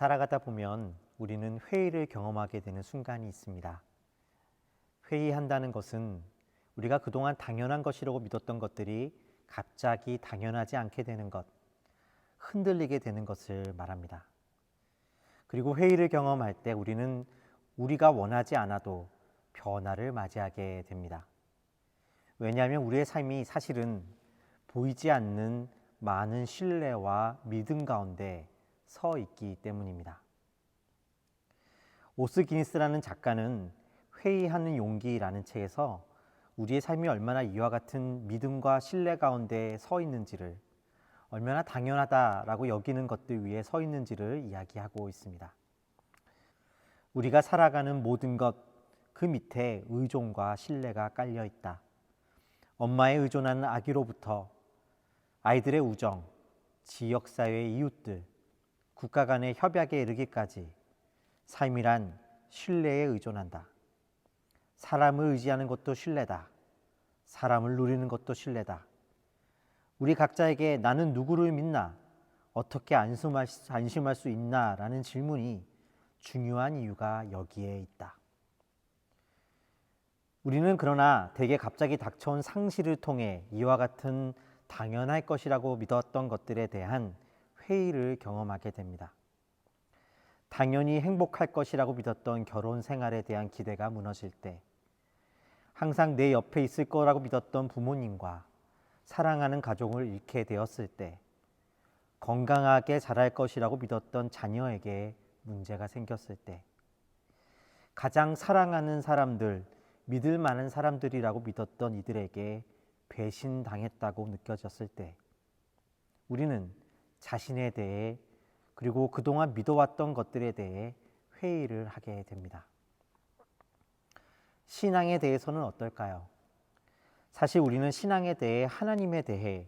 살아가다 보면 우리는 회의를 경험하게 되는 순간이 있습니다. 회의한다는 것은 우리가 그동안 당연한 것이라고 믿었던 것들이 갑자기 당연하지 않게 되는 것, 흔들리게 되는 것을 말합니다. 그리고 회의를 경험할 때 우리는 우리가 원하지 않아도 변화를 맞이하게 됩니다. 왜냐하면 우리의 삶이 사실은 보이지 않는 많은 신뢰와 믿음 가운데 서 있기 때문입니다. 오스 기니스라는 작가는 회의하는 용기라는 책에서 우리의 삶이 얼마나 이와 같은 믿음과 신뢰 가운데 서 있는지를 얼마나 당연하다라고 여기는 것들 위에 서 있는지를 이야기하고 있습니다. 우리가 살아가는 모든 것, 그 밑에 의존과 신뢰가 깔려 있다. 엄마에 의존하는 아기로부터 아이들의 우정, 지역사회의 이웃들, 국가 간의 협약에 이르기까지 삶이란 신뢰에 의존한다. 사람을 의지하는 것도 신뢰다. 사람을 누리는 것도 신뢰다. 우리 각자에게 나는 누구를 믿나? 어떻게 안심할, 안심할 수 있나? 라는 질문이 중요한 이유가 여기에 있다. 우리는 그러나 대개 갑자기 닥쳐온 상실을 통해 이와 같은 당연할 것이라고 믿었던 것들에 대한 회의를 경험하게 됩니다. 당연히 행복할 것이라고 믿었던 결혼 생활에 대한 기대가 무너질 때, 항상 내 옆에 있을 거라고 믿었던 부모님과 사랑하는 가족을 잃게 되었을 때, 건강하게 자랄 것이라고 믿었던 자녀에게 문제가 생겼을 때, 가장 사랑하는 사람들, 믿을 만한 사람들이라고 믿었던 이들에게 배신당했다고 느껴졌을 때, 우리는 자신에 대해 그리고 그동안 믿어왔던 것들에 대해 회의를 하게 됩니다. 신앙에 대해서는 어떨까요? 사실 우리는 신앙에 대해 하나님에 대해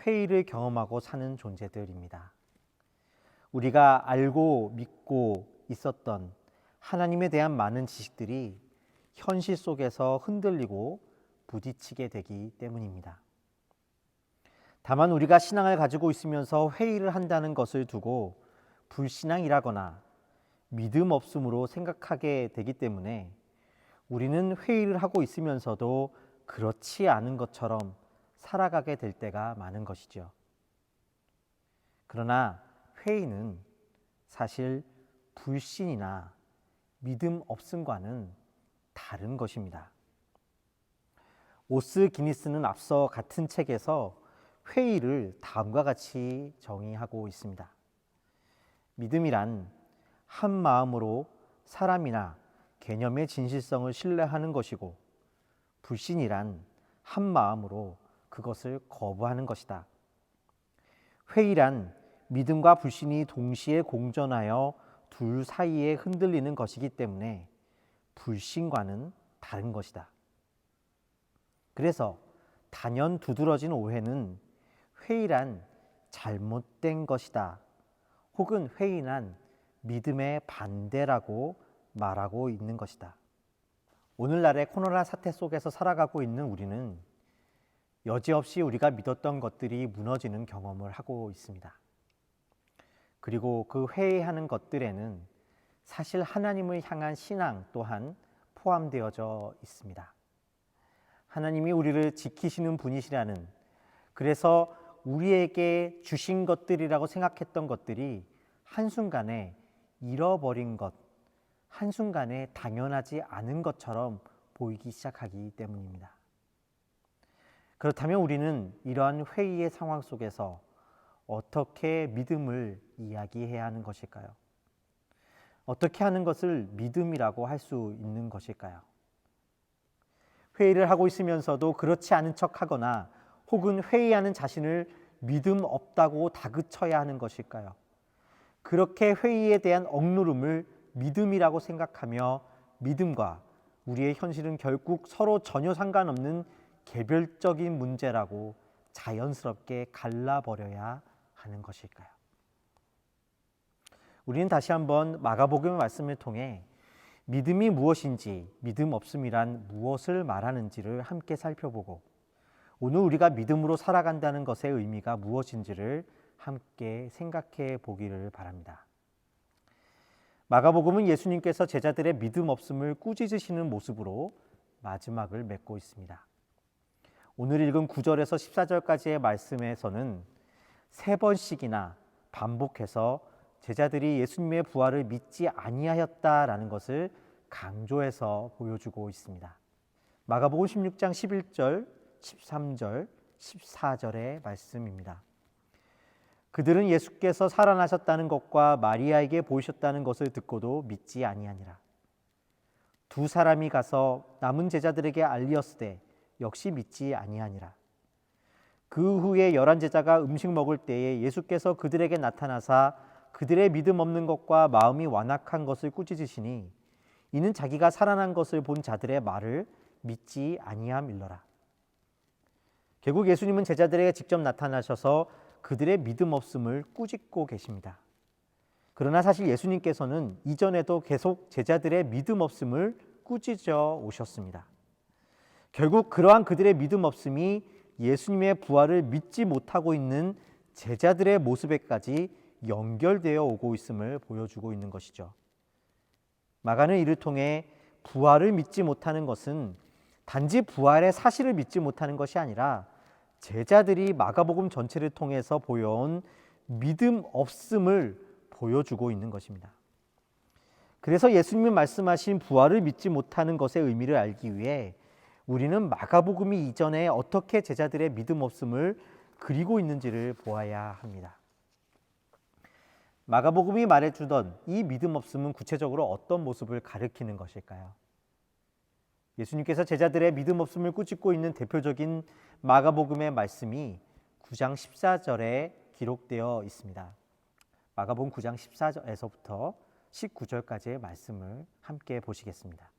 회의를 경험하고 사는 존재들입니다. 우리가 알고 믿고 있었던 하나님에 대한 많은 지식들이 현실 속에서 흔들리고 부딪히게 되기 때문입니다. 다만 우리가 신앙을 가지고 있으면서 회의를 한다는 것을 두고 불신앙이라거나 믿음 없음으로 생각하게 되기 때문에 우리는 회의를 하고 있으면서도 그렇지 않은 것처럼 살아가게 될 때가 많은 것이죠. 그러나 회의는 사실 불신이나 믿음 없음과는 다른 것입니다. 오스 기니스는 앞서 같은 책에서 회의를 다음과 같이 정의하고 있습니다. 믿음이란 한 마음으로 사람이나 개념의 진실성을 신뢰하는 것이고 불신이란 한 마음으로 그것을 거부하는 것이다. 회의란 믿음과 불신이 동시에 공존하여 둘 사이에 흔들리는 것이기 때문에 불신과는 다른 것이다. 그래서 단연 두드러진 오해는 회의란 잘못된 것이다. 혹은 회의란 믿음의 반대라고 말하고 있는 것이다. 오늘날의 코로나 사태 속에서 살아가고 있는 우리는 여지없이 우리가 믿었던 것들이 무너지는 경험을 하고 있습니다. 그리고 그 회의하는 것들에는 사실 하나님을 향한 신앙 또한 포함되어져 있습니다. 하나님이 우리를 지키시는 분이시라는 그래서 우리에게 주신 것들이라고 생각했던 것들이 한순간에 잃어버린 것, 한순간에 당연하지 않은 것처럼 보이기 시작하기 때문입니다. 그렇다면 우리는 이러한 회의의 상황 속에서 어떻게 믿음을 이야기해야 하는 것일까요? 어떻게 하는 것을 믿음이라고 할 수 있는 것일까요? 회의를 하고 있으면서도 그렇지 않은 척 하거나 혹은 회의하는 자신을 믿음 없다고 다그쳐야 하는 것일까요? 그렇게 회의에 대한 억누름을 믿음이라고 생각하며 믿음과 우리의 현실은 결국 서로 전혀 상관없는 개별적인 문제라고 자연스럽게 갈라버려야 하는 것일까요? 우리는 다시 한번 마가복음의 말씀을 통해 믿음이 무엇인지, 믿음 없음이란 무엇을 말하는지를 함께 살펴보고 오늘 우리가 믿음으로 살아간다는 것의 의미가 무엇인지를 함께 생각해 보기를 바랍니다. 마가복음은 예수님께서 제자들의 믿음 없음을 꾸짖으시는 모습으로 마지막을 맺고 있습니다. 오늘 읽은 9절에서 14절까지의 말씀에서는 세 번씩이나 반복해서 제자들이 예수님의 부활을 믿지 아니하였다라는 것을 강조해서 보여주고 있습니다. 마가복음 16장 11절, 13절, 14절의 말씀입니다. 그들은 예수께서 살아나셨다는 것과 마리아에게 보이셨다는 것을 듣고도 믿지 아니하니라. 두 사람이 가서 남은 제자들에게 알리었으되 역시 믿지 아니하니라. 그 후에 열한 제자가 음식 먹을 때에 예수께서 그들에게 나타나사 그들의 믿음 없는 것과 마음이 완악한 것을 꾸짖으시니 이는 자기가 살아난 것을 본 자들의 말을 믿지 아니함일러라. 결국 예수님은 제자들에게 직접 나타나셔서 그들의 믿음 없음을 꾸짖고 계십니다. 그러나 사실 예수님께서는 이전에도 계속 제자들의 믿음 없음을 꾸짖어 오셨습니다. 결국 그러한 그들의 믿음 없음이 예수님의 부활을 믿지 못하고 있는 제자들의 모습에까지 연결되어 오고 있음을 보여주고 있는 것이죠. 마가는 이를 통해 부활을 믿지 못하는 것은 단지 부활의 사실을 믿지 못하는 것이 아니라 제자들이 마가복음 전체를 통해서 보여온 믿음 없음을 보여주고 있는 것입니다. 그래서 예수님이 말씀하신 부활을 믿지 못하는 것의 의미를 알기 위해 우리는 마가복음이 이전에 어떻게 제자들의 믿음 없음을 그리고 있는지를 보아야 합니다. 마가복음이 말해주던 이 믿음 없음은 구체적으로 어떤 모습을 가리키는 것일까요? 예수님께서 제자들의 믿음 없음을 꾸짖고 있는 대표적인 마가복음의 말씀이 9장 14절에 기록되어 있습니다. 마가복음 9장 14절에서부터 19절까지의 말씀을 함께 보시겠습니다.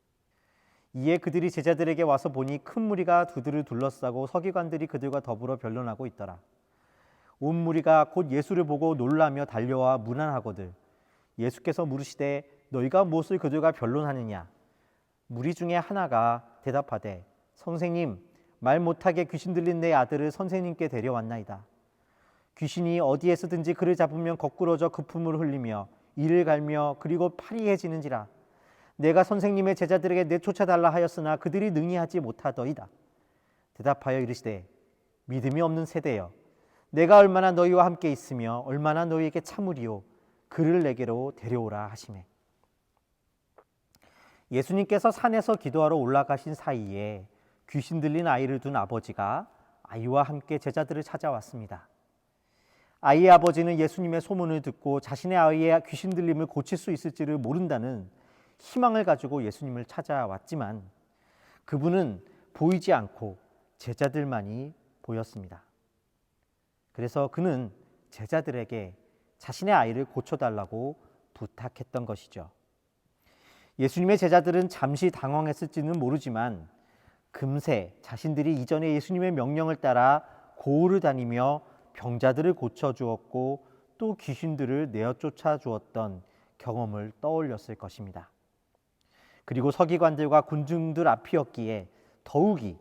이에 그들이 제자들에게 와서 보니 큰 무리가 두들을 둘러싸고 서기관들이 그들과 더불어 변론하고 있더라. 온 무리가 곧 예수를 보고 놀라며 달려와 문안하거들 예수께서 물으시되 너희가 무엇을 그들과 변론하느냐 무리 중에 하나가 대답하되 선생님 말 못하게 귀신 들린 내 아들을 선생님께 데려왔나이다. 귀신이 어디에서든지 그를 잡으면 거꾸러져 그 품을 흘리며 이를 갈며 그리고 파리해지는지라. 내가 선생님의 제자들에게 내쫓아달라 하였으나 그들이 능히 하지 못하더이다. 대답하여 이르시되 믿음이 없는 세대여 내가 얼마나 너희와 함께 있으며 얼마나 너희에게 참으리요? 그를 내게로 데려오라 하시매 예수님께서 산에서 기도하러 올라가신 사이에 귀신 들린 아이를 둔 아버지가 아이와 함께 제자들을 찾아왔습니다. 아이의 아버지는 예수님의 소문을 듣고 자신의 아이의 귀신 들림을 고칠 수 있을지를 모른다는 희망을 가지고 예수님을 찾아왔지만 그분은 보이지 않고 제자들만이 보였습니다. 그래서 그는 제자들에게 자신의 아이를 고쳐달라고 부탁했던 것이죠. 예수님의 제자들은 잠시 당황했을지는 모르지만 금세 자신들이 이전에 예수님의 명령을 따라 고을을 다니며 병자들을 고쳐 주었고 또 귀신들을 내어 쫓아 주었던 경험을 떠올렸을 것입니다. 그리고 서기관들과 군중들 앞이었기에 더욱이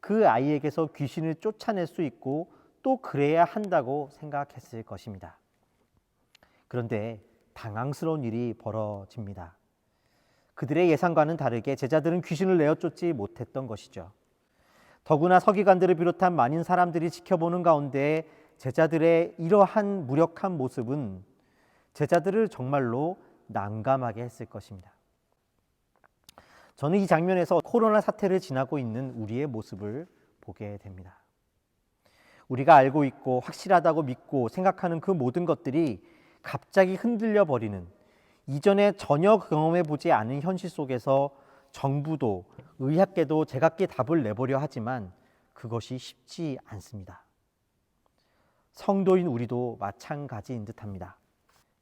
그 아이에게서 귀신을 쫓아낼 수 있고 또 그래야 한다고 생각했을 것입니다. 그런데 당황스러운 일이 벌어집니다. 그들의 예상과는 다르게 제자들은 귀신을 내어 쫓지 못했던 것이죠. 더구나 서기관들을 비롯한 많은 사람들이 지켜보는 가운데 제자들의 이러한 무력한 모습은 제자들을 정말로 난감하게 했을 것입니다. 저는 이 장면에서 코로나 사태를 지나고 있는 우리의 모습을 보게 됩니다. 우리가 알고 있고 확실하다고 믿고 생각하는 그 모든 것들이 갑자기 흔들려 버리는 이전에 전혀 경험해 보지 않은 현실 속에서 정부도 의학계도 제각기 답을 내보려 하지만 그것이 쉽지 않습니다. 성도인 우리도 마찬가지인 듯합니다.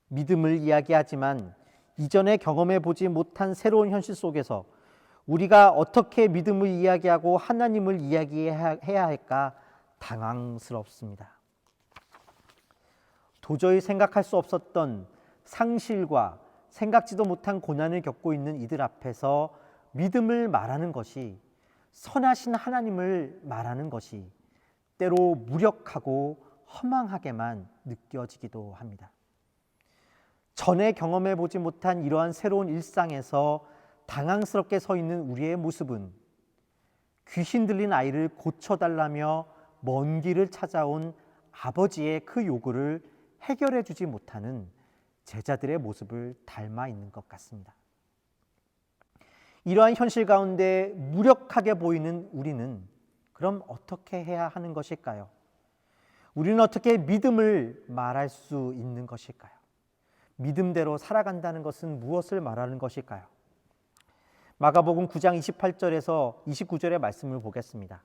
믿음을 이야기하지만 이전에 경험해 보지 못한 새로운 현실 속에서 우리가 어떻게 믿음을 이야기하고 하나님을 이야기해야 할까 당황스럽습니다. 도저히 생각할 수 없었던 상실과 생각지도 못한 고난을 겪고 있는 이들 앞에서 믿음을 말하는 것이 선하신 하나님을 말하는 것이 때로 무력하고 허망하게만 느껴지기도 합니다. 전에 경험해 보지 못한 이러한 새로운 일상에서 당황스럽게 서 있는 우리의 모습은 귀신 들린 아이를 고쳐달라며 먼 길을 찾아온 아버지의 그 요구를 해결해 주지 못하는 제자들의 모습을 닮아 있는 것 같습니다. 이러한 현실 가운데 무력하게 보이는 우리는 그럼 어떻게 해야 하는 것일까요? 우리는 어떻게 믿음을 말할 수 있는 것일까요? 믿음대로 살아간다는 것은 무엇을 말하는 것일까요? 마가복음 9장 28절에서 29절의 말씀을 보겠습니다.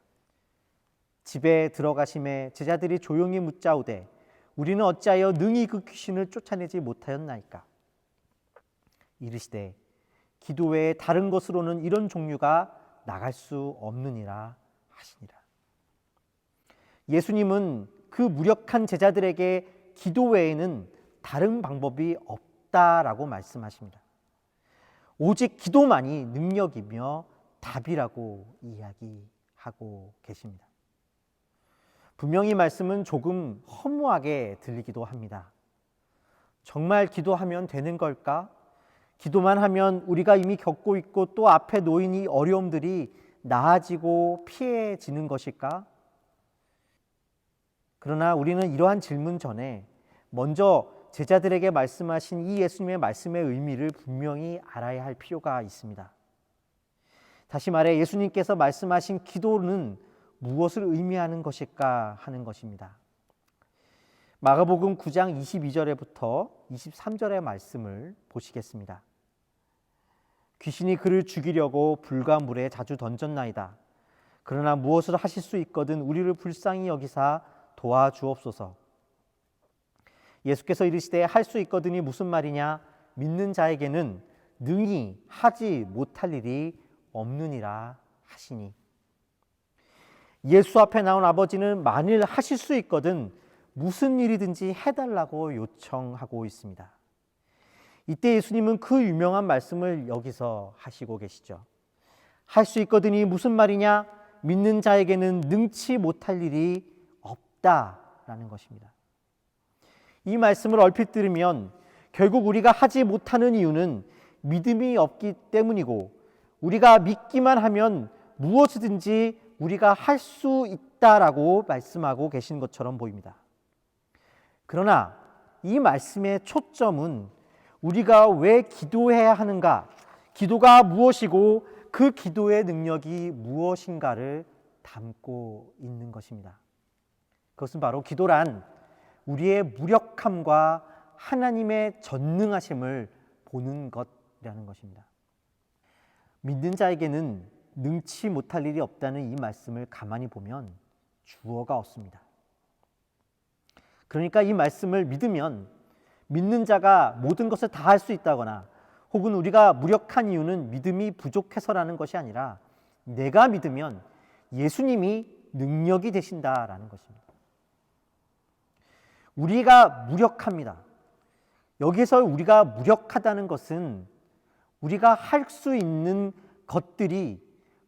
집에 들어가심에 제자들이 조용히 묻자오되 우리는 어찌하여 능히 그 귀신을 쫓아내지 못하였나이까 이르시되 기도 외에 다른 것으로는 이런 종류가 나갈 수 없느니라 하시니라. 예수님은 그 무력한 제자들에게 기도 외에는 다른 방법이 없다라고 말씀하십니다. 오직 기도만이 능력이며 답이라고 이야기하고 계십니다. 분명히 말씀은 조금 허무하게 들리기도 합니다. 정말 기도하면 되는 걸까? 기도만 하면 우리가 이미 겪고 있고 또 앞에 놓인 이 어려움들이 나아지고 피해지는 것일까? 그러나 우리는 이러한 질문 전에 먼저 제자들에게 말씀하신 이 예수님의 말씀의 의미를 분명히 알아야 할 필요가 있습니다. 다시 말해 예수님께서 말씀하신 기도는 무엇을 의미하는 것일까 하는 것입니다. 마가복음 9장 22절에부터 23절의 말씀을 보시겠습니다. 귀신이 그를 죽이려고 불과 물에 자주 던졌나이다. 그러나 무엇을 하실 수 있거든 우리를 불쌍히 여기사 도와주옵소서. 예수께서 이르시되 할 수 있거든이 무슨 말이냐? 믿는 자에게는 능히 하지 못할 일이 없느니라 하시니. 예수 앞에 나온 아버지는 만일 하실 수 있거든 무슨 일이든지 해달라고 요청하고 있습니다. 이때 예수님은 그 유명한 말씀을 여기서 하시고 계시죠. 할 수 있거든이 무슨 말이냐? 믿는 자에게는 능치 못할 일이 없다라는 것입니다. 이 말씀을 얼핏 들으면 결국 우리가 하지 못하는 이유는 믿음이 없기 때문이고 우리가 믿기만 하면 무엇이든지 우리가 할 수 있다라고 말씀하고 계신 것처럼 보입니다. 그러나 이 말씀의 초점은 우리가 왜 기도해야 하는가, 기도가 무엇이고 그 기도의 능력이 무엇인가를 담고 있는 것입니다. 그것은 바로 기도란 우리의 무력함과 하나님의 전능하심을 보는 것이라는 것입니다. 믿는 자에게는 능치 못할 일이 없다는 이 말씀을 가만히 보면 주어가 없습니다. 그러니까 이 말씀을 믿으면 믿는 자가 모든 것을 다 할 수 있다거나 혹은 우리가 무력한 이유는 믿음이 부족해서라는 것이 아니라 내가 믿으면 예수님이 능력이 되신다라는 것입니다. 우리가 무력합니다. 여기서 우리가 무력하다는 것은 우리가 할 수 있는 것들이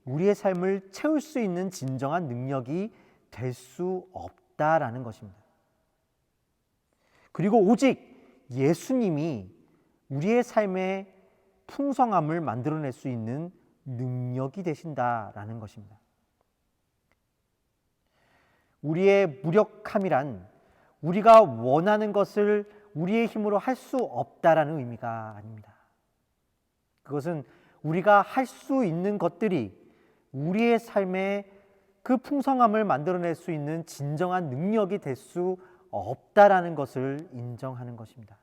우리의 삶을 채울 수 있는 진정한 능력이 될 수 없다라는 것입니다. 그리고 오직 예수님이 우리의 삶의 풍성함을 만들어낼 수 있는 능력이 되신다라는 것입니다. 우리의 무력함이란 우리가 원하는 것을 우리의 힘으로 할 수 없다라는 의미가 아닙니다. 그것은 우리가 할 수 있는 것들이 우리의 삶에 그 풍성함을 만들어낼 수 있는 진정한 능력이 될 수 없다라는 것을 인정하는 것입니다.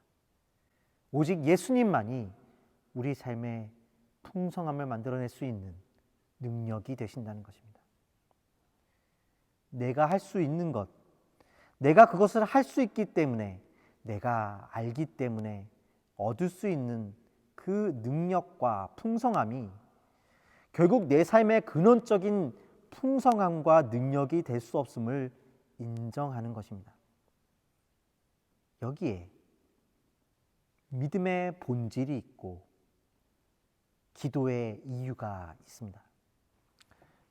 오직 예수님만이 우리 삶의 풍성함을 만들어낼 수 있는 능력이 되신다는 것입니다. 내가 할 수 있는 것, 내가 그것을 할 수 있기 때문에 내가 알기 때문에 얻을 수 있는 그 능력과 풍성함이 결국 내 삶의 근원적인 풍성함과 능력이 될 수 없음을 인정하는 것입니다. 여기에 믿음의 본질이 있고 기도의 이유가 있습니다.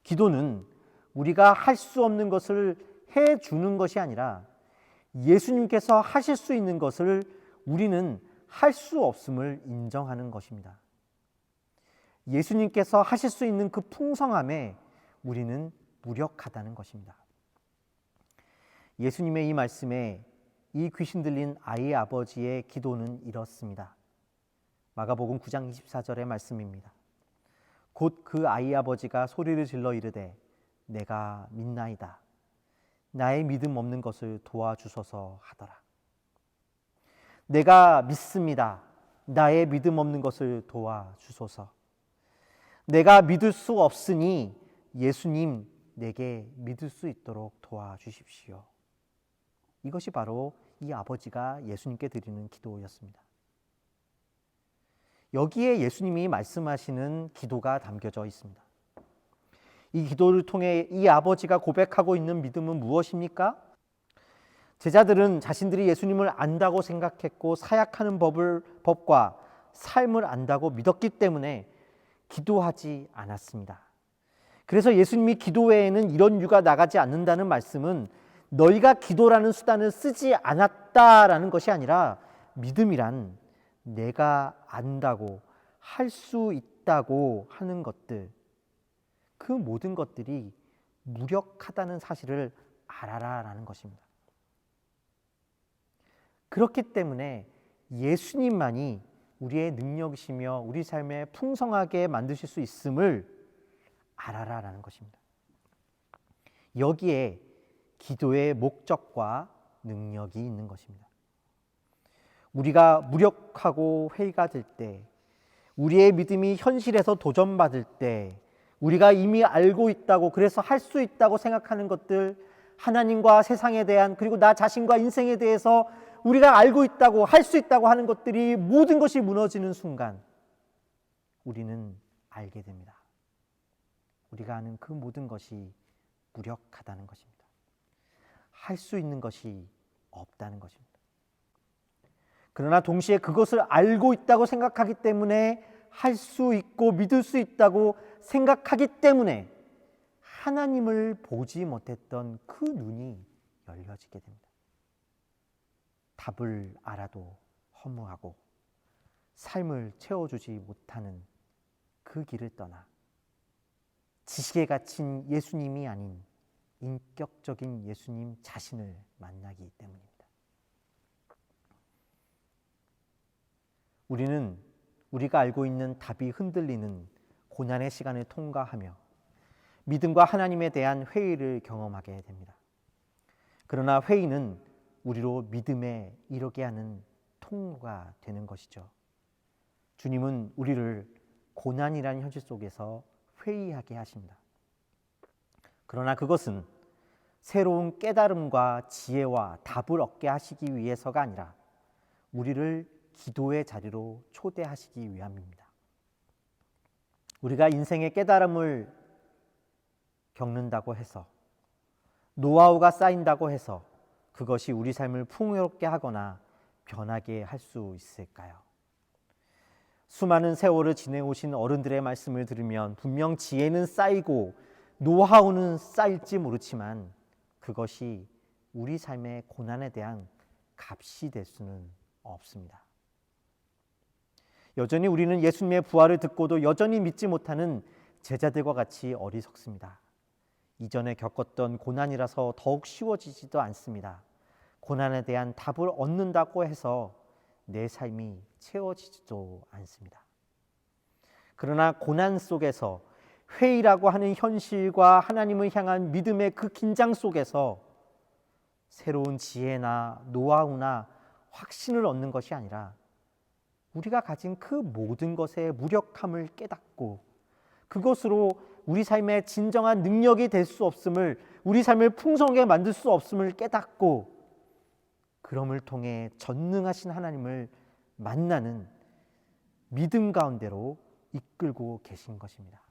기도는 우리가 할 수 없는 것을 해 주는 것이 아니라 예수님께서 하실 수 있는 것을 우리는 할 수 없음을 인정하는 것입니다. 예수님께서 하실 수 있는 그 풍성함에 우리는 무력하다는 것입니다. 예수님의 이 말씀에 이 귀신 들린 아이의 아버지의 기도는 이렇습니다. 마가복음 9장 24절의 말씀입니다. 곧 그 아이 아버지가 소리를 질러 이르되 내가 믿나이다. 나의 믿음 없는 것을 도와주소서 하더라. 내가 믿습니다. 나의 믿음 없는 것을 도와주소서. 내가 믿을 수 없으니 예수님 내게 믿을 수 있도록 도와주십시오. 이것이 바로 이 아버지가 예수님께 드리는 기도였습니다. 여기에 예수님이 말씀하시는 기도가 담겨져 있습니다. 이 기도를 통해 이 아버지가 고백하고 있는 믿음은 무엇입니까? 제자들은 자신들이 예수님을 안다고 생각했고 사약하는 법을 법과 삶을 안다고 믿었기 때문에 기도하지 않았습니다. 그래서 예수님이 기도 외에는 이런 유가 나가지 않는다는 말씀은 너희가 기도라는 수단을 쓰지 않았다라는 것이 아니라 믿음이란 내가 안다고 할 수 있다고 하는 것들 그 모든 것들이 무력하다는 사실을 알아라라는 것입니다. 그렇기 때문에 예수님만이 우리의 능력이시며 우리 삶에 풍성하게 만드실 수 있음을 알아라라는 것입니다. 여기에 기도의 목적과 능력이 있는 것입니다. 우리가 무력하고 회의가 될 때, 우리의 믿음이 현실에서 도전받을 때, 우리가 이미 알고 있다고 그래서 할 수 있다고 생각하는 것들, 하나님과 세상에 대한 그리고 나 자신과 인생에 대해서 우리가 알고 있다고 할 수 있다고 하는 것들이 모든 것이 무너지는 순간 우리는 알게 됩니다. 우리가 아는 그 모든 것이 무력하다는 것입니다. 할 수 있는 것이 없다는 것입니다. 그러나 동시에 그것을 알고 있다고 생각하기 때문에 할 수 있고 믿을 수 있다고 생각하기 때문에 하나님을 보지 못했던 그 눈이 열려지게 됩니다. 답을 알아도 허무하고 삶을 채워주지 못하는 그 길을 떠나 지식에 갇힌 예수님이 아닌 인격적인 예수님 자신을 만나기 때문입니다. 우리는 우리가 알고 있는 답이 흔들리는 고난의 시간을 통과하며 믿음과 하나님에 대한 회의를 경험하게 됩니다. 그러나 회의는 우리로 믿음에 이르게 하는 통로가 되는 것이죠. 주님은 우리를 고난이라는 현실 속에서 회의하게 하십니다. 그러나 그것은 새로운 깨달음과 지혜와 답을 얻게 하시기 위해서가 아니라 우리를 기도의 자리로 초대하시기 위함입니다. 우리가 인생의 깨달음을 겪는다고 해서 노하우가 쌓인다고 해서 그것이 우리 삶을 풍요롭게 하거나 변하게 할 수 있을까요? 수많은 세월을 지내오신 어른들의 말씀을 들으면 분명 지혜는 쌓이고 노하우는 쌓일지 모르지만 그것이 우리 삶의 고난에 대한 값이 될 수는 없습니다. 여전히 우리는 예수님의 부활을 듣고도 여전히 믿지 못하는 제자들과 같이 어리석습니다. 이전에 겪었던 고난이라서 더욱 쉬워지지도 않습니다. 고난에 대한 답을 얻는다고 해서 내 삶이 채워지지도 않습니다. 그러나 고난 속에서 회의라고 하는 현실과 하나님을 향한 믿음의 그 긴장 속에서 새로운 지혜나 노하우나 확신을 얻는 것이 아니라 우리가 가진 그 모든 것의 무력함을 깨닫고 그것으로 우리 삶의 진정한 능력이 될 수 없음을 우리 삶을 풍성하게 만들 수 없음을 깨닫고 그럼을 통해 전능하신 하나님을 만나는 믿음 가운데로 이끌고 계신 것입니다.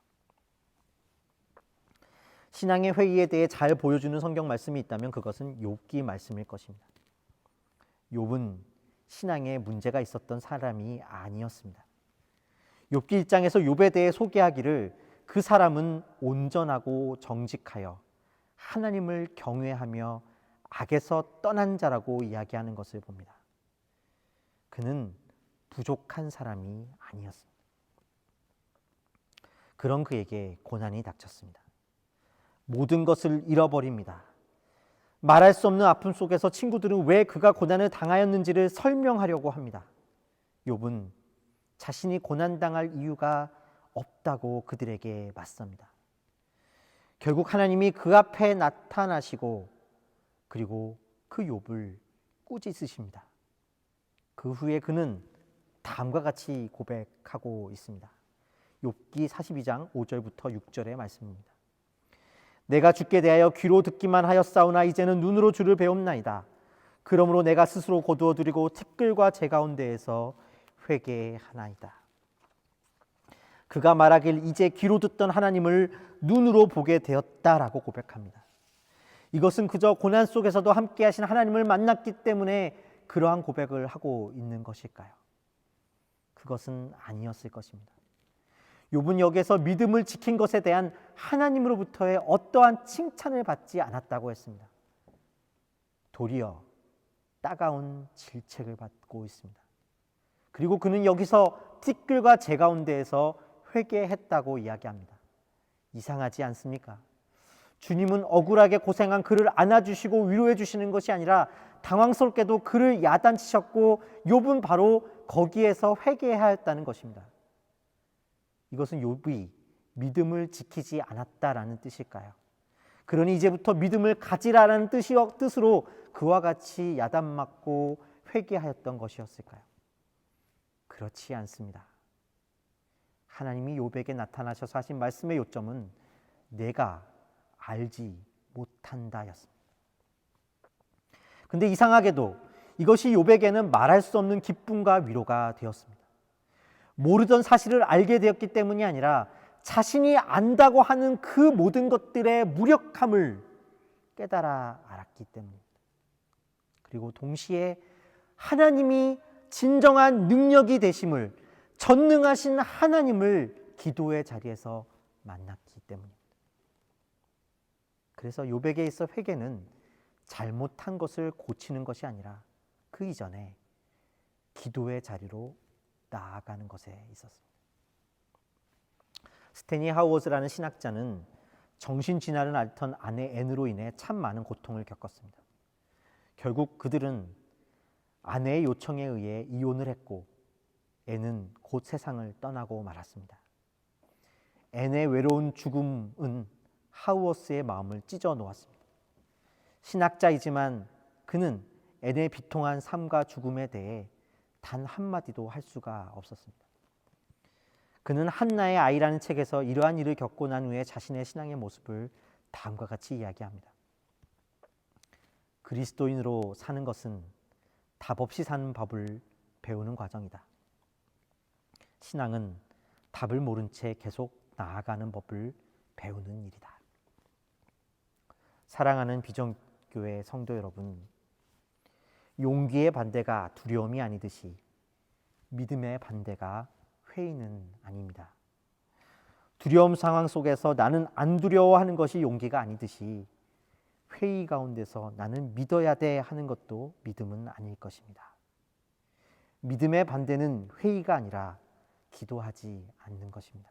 신앙의 회의에 대해 잘 보여주는 성경 말씀이 있다면 그것은 욥기 말씀일 것입니다. 욥은 신앙에 문제가 있었던 사람이 아니었습니다. 욥기 1장에서 욥에 대해 소개하기를 그 사람은 온전하고 정직하여 하나님을 경외하며 악에서 떠난 자라고 이야기하는 것을 봅니다. 그는 부족한 사람이 아니었습니다. 그런 그에게 고난이 닥쳤습니다. 모든 것을 잃어버립니다. 말할 수 없는 아픔 속에서 친구들은 왜 그가 고난을 당하였는지를 설명하려고 합니다. 욥은 자신이 고난 당할 이유가 없다고 그들에게 맞섭니다. 결국 하나님이 그 앞에 나타나시고 그리고 그 욥을 꾸짖으십니다. 그 후에 그는 다음과 같이 고백하고 있습니다. 욥기 42장 5절부터 6절의 말씀입니다. 내가 주께 대하여 귀로 듣기만 하였사오나 이제는 눈으로 주를 배움나이다. 그러므로 내가 스스로 거두어 드리고 티끌과 제 가운데에서 회개하나이다. 그가 말하길 이제 귀로 듣던 하나님을 눈으로 보게 되었다라고 고백합니다. 이것은 그저 고난 속에서도 함께 하신 하나님을 만났기 때문에 그러한 고백을 하고 있는 것일까요? 그것은 아니었을 것입니다. 욥은 여기에서 믿음을 지킨 것에 대한 하나님으로부터의 어떠한 칭찬을 받지 않았다고 했습니다. 도리어 따가운 질책을 받고 있습니다. 그리고 그는 여기서 티끌과 제 가운데에서 회개했다고 이야기합니다. 이상하지 않습니까? 주님은 억울하게 고생한 그를 안아주시고 위로해 주시는 것이 아니라 당황스럽게도 그를 야단치셨고 욥은 바로 거기에서 회개해야 했다는 것입니다. 이것은 욥이 믿음을 지키지 않았다라는 뜻일까요? 그러니 이제부터 믿음을 가지라는 뜻이 뜻으로 그와 같이 야단 맞고 회개하였던 것이었을까요? 그렇지 않습니다. 하나님이 욥에게 나타나셔서 하신 말씀의 요점은 내가 알지 못한다였습니다. 근데 이상하게도 이것이 욥에게는 말할 수 없는 기쁨과 위로가 되었습니다. 모르던 사실을 알게 되었기 때문이 아니라 자신이 안다고 하는 그 모든 것들의 무력함을 깨달아 알았기 때문입니다. 그리고 동시에 하나님이 진정한 능력이 되심을 전능하신 하나님을 기도의 자리에서 만났기 때문입니다. 그래서 요백에 있어 회개는 잘못한 것을 고치는 것이 아니라 그 이전에 기도의 자리로 나아가는 것에 있었습니다. 스테니 하우어즈라는 신학자는 정신 진화를 앓던 아내 앤으로 인해 참 많은 고통을 겪었습니다. 결국 그들은 아내의 요청에 의해 이혼을 했고 앤은 곧 세상을 떠나고 말았습니다. 앤의 외로운 죽음은 하우어스의 마음을 찢어 놓았습니다. 신학자이지만 그는 앤의 비통한 삶과 죽음에 대해 단 한마디도 할 수가 없었습니다. 그는 한나의 아이라는 책에서 이러한 일을 겪고 난 후에 자신의 신앙의 모습을 다음과 같이 이야기합니다. 그리스도인으로 사는 것은 답 없이 사는 법을 배우는 과정이다. 신앙은 답을 모른 채 계속 나아가는 법을 배우는 일이다. 사랑하는 비전교회 성도 여러분, 용기의 반대가 두려움이 아니듯이 믿음의 반대가 회의는 아닙니다. 두려움 상황 속에서 나는 안 두려워하는 것이 용기가 아니듯이 회의 가운데서 나는 믿어야 돼 하는 것도 믿음은 아닐 것입니다. 믿음의 반대는 회의가 아니라 기도하지 않는 것입니다.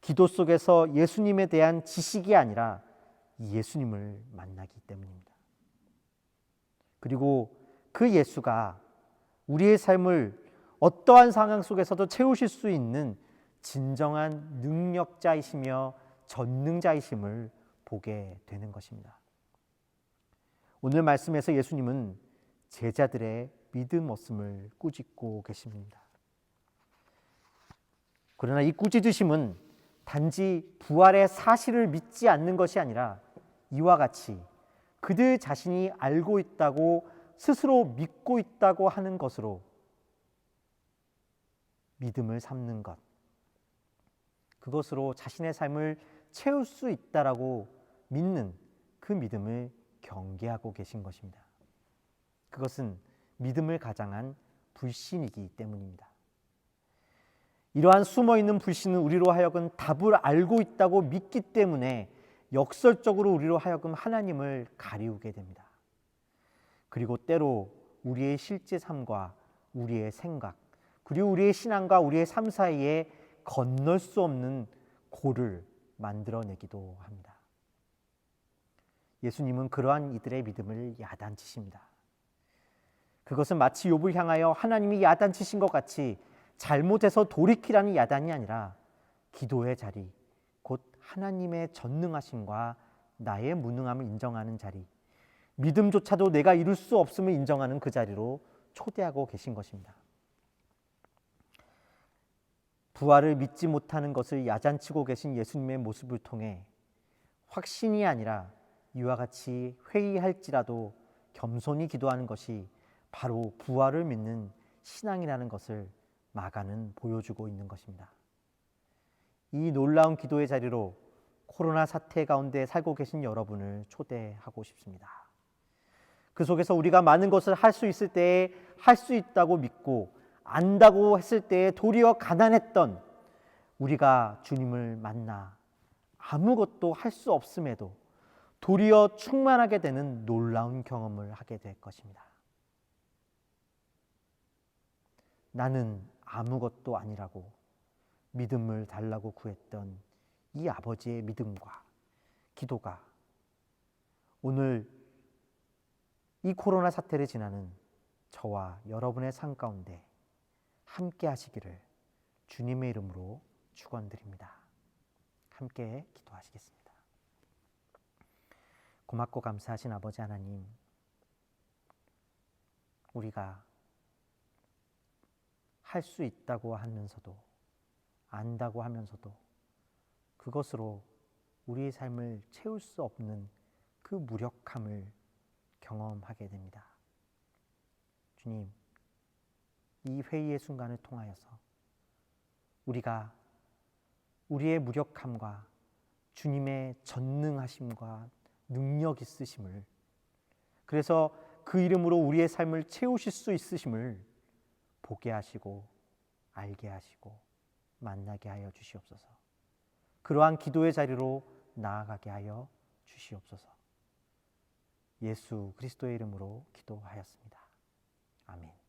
기도 속에서 예수님에 대한 지식이 아니라 예수님을 만나기 때문입니다. 그리고 그 예수가 우리의 삶을 어떠한 상황 속에서도 채우실 수 있는 진정한 능력자이시며 전능자이심을 보게 되는 것입니다. 오늘 말씀에서 예수님은 제자들의 믿음 없음을 꾸짖고 계십니다. 그러나 이 꾸짖으심은 단지 부활의 사실을 믿지 않는 것이 아니라 이와 같이 그들 자신이 알고 있다고 스스로 믿고 있다고 하는 것으로 믿음을 삼는 것. 그것으로 자신의 삶을 채울 수 있다라고 믿는 그 믿음을 경계하고 계신 것입니다. 그것은 믿음을 가장한 불신이기 때문입니다. 이러한 숨어 있는 불신은 우리로 하여금 답을 알고 있다고 믿기 때문에 역설적으로 우리로 하여금 하나님을 가리우게 됩니다. 그리고 때로 우리의 실제 삶과 우리의 생각, 그리고 우리의 신앙과 우리의 삶 사이에 건널 수 없는 고를 만들어내기도 합니다. 예수님은 그러한 이들의 믿음을 야단치십니다. 그것은 마치 욥을 향하여 하나님이 야단치신 것 같이 잘못해서 돌이키라는 야단이 아니라 기도의 자리, 곧 하나님의 전능하심과 나의 무능함을 인정하는 자리, 믿음조차도 내가 이룰 수 없음을 인정하는 그 자리로 초대하고 계신 것입니다. 부활을 믿지 못하는 것을 야단치고 계신 예수님의 모습을 통해 확신이 아니라 이와 같이 회의할지라도 겸손히 기도하는 것이 바로 부활을 믿는 신앙이라는 것을 마가는 보여주고 있는 것입니다. 이 놀라운 기도의 자리로 코로나 사태 가운데 살고 계신 여러분을 초대하고 싶습니다. 그 속에서 우리가 많은 것을 할 수 있을 때에 할 수 있다고 믿고 안다고 했을 때에 도리어 가난했던 우리가 주님을 만나 아무것도 할 수 없음에도 도리어 충만하게 되는 놀라운 경험을 하게 될 것입니다. 나는 아무것도 아니라고 믿음을 달라고 구했던 이 아버지의 믿음과 기도가 오늘 이 코로나 사태를 지나는 저와 여러분의 삶 가운데 함께 하시기를 주님의 이름으로 축원드립니다. 함께 기도하시겠습니다. 고맙고 감사하신 아버지 하나님, 우리가 할 수 있다고 하면서도 안다고 하면서도 그것으로 우리의 삶을 채울 수 없는 그 무력함을 경험하게 됩니다. 주님, 이 회의의 순간을 통하여서 우리가 우리의 무력함과 주님의 전능하심과 능력 있으심을 그래서 그 이름으로 우리의 삶을 채우실 수 있으심을 보게 하시고 알게 하시고 만나게 하여 주시옵소서. 그러한 기도의 자리로 나아가게 하여 주시옵소서. 예수 그리스도의 이름으로 기도하였습니다. 아멘.